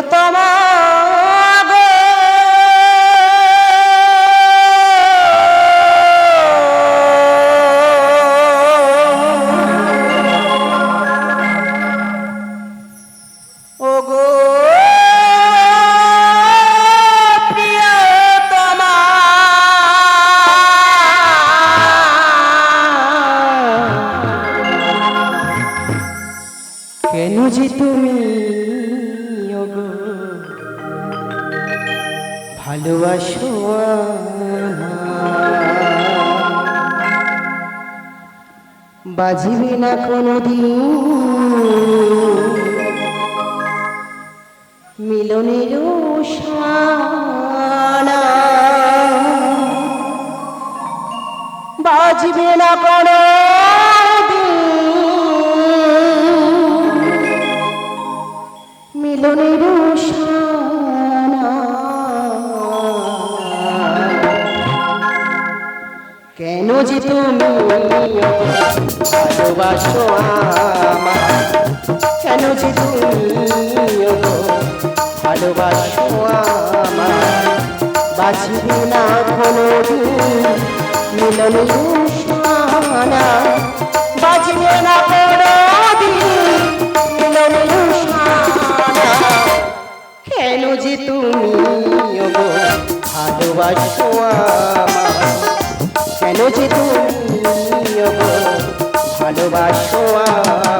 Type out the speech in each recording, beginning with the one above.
প্রিয়তমা কেন যে তুমি ভালোবাসো? বাজিবে না কোনো মিলনের সানা বাজবে না কোনো মিলনের সানা যে তুমি ভালোবাসো আমায়। কেন যে তুমি ভালোবাসো আমায়। বাঁচবে না কোনো মিলন সানা বাজবে না কোনো মিলন সানা কেন যে তুমি ভালোবাসো কেন যে তুমি ভালোবাসো আমায়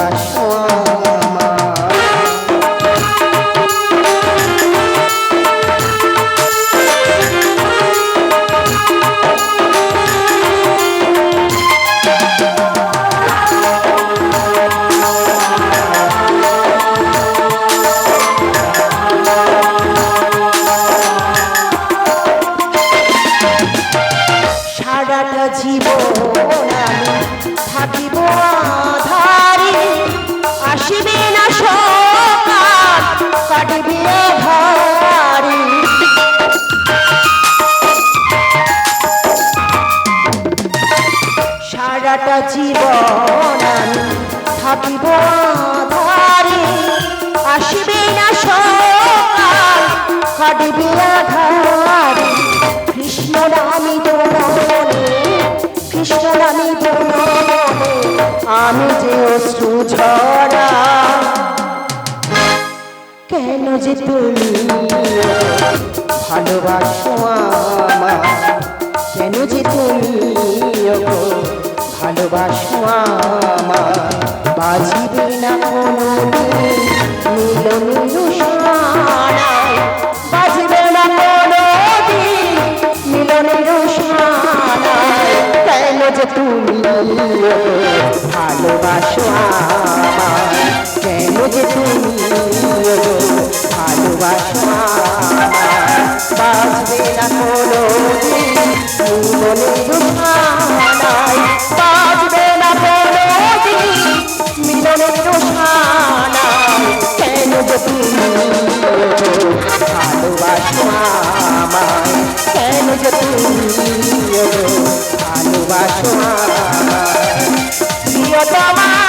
ভালোবাসো আমি যে অশ্রু ঝরা কেন যে তুমি ভালোবাসো আমার কেন যে তুমি ভালোবাসো আমায়? ভালোবাসো। প্রিয়তমা